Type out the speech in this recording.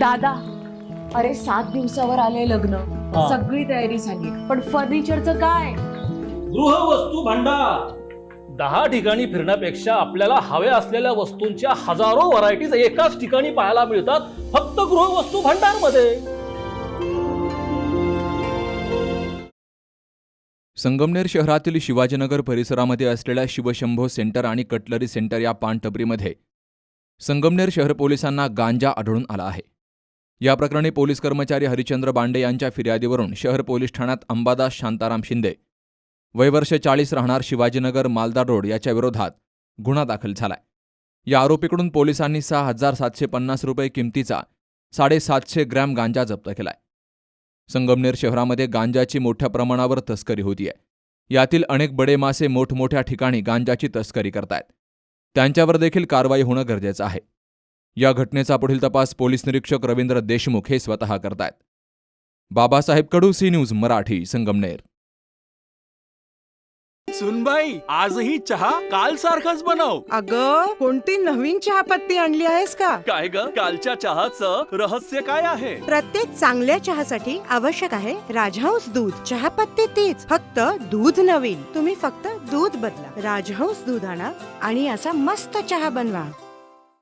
दादा अरे सात दिवसावर आले लग्न. हा. सगळी तयारी झाली. पण फर्निचरचं काय? गृहवस्तू भांडार. दहा ठिकाणी फिरण्यापेक्षा आपल्याला हव्या असलेल्या वस्तूंच्या हजारो व्हरायटीज एकाच ठिकाणी पाहायला मिळतात फक्त गृहवस्तू भांडारमध्ये संगमनेर शहरातील शिवाजीनगर परिसरामध्ये असलेल्या शिवशंभो सेंटर आणि कटलरी सेंटर या पानटपरीमध्ये संगमनेर शहर पोलिसांना गांजा आढळून आला आहे. या प्रकरणी पोलीस कर्मचारी हरिचंद्र बांडे यांच्या फिर्यादीवरून शहर पोलीस ठाण्यात अंबादास शांताराम शिंदे वयवर्ष चाळीस राहणार शिवाजीनगर मालदार रोड याच्या विरोधात गुन्हा दाखल झालाय. या आरोपीकडून पोलिसांनी सहा हजार सातशे पन्नास रुपये किमतीचा साडेसातशे ग्रॅम गांजा जप्त केलाय. संगमनेर शहरामध्ये गांजाची मोठ्या प्रमाणावर तस्करी होतीये. यातील अनेक बडे मासे मोठमोठ्या ठिकाणी गांजाची तस्करी करतायत. त्यांच्यावर देखील कारवाई होणं गरजेचं आहे. या घटनेचा पुढील तपास पोलीस निरीक्षक रवींद्र देशमुख हे स्वतः करतायत. Babasaheb Kadu C news Marathi Sangamner. सुनबाई आजही चहा काल सारखाच बनव. अग कोणती नवीन चहापत्ती आणली आहेस का? काय ग? कालच्या चहाचं रहस्य काय आहे? प्रत्येक चांगल्या चहासाठी आवश्यक आहे राजहंस दूध. चहापत्ती तीच फक्त दूध नवीन. तुम्ही फक्त दूध बदला. राजहंस दूध आणा आणि असा मस्त चहा बनवा.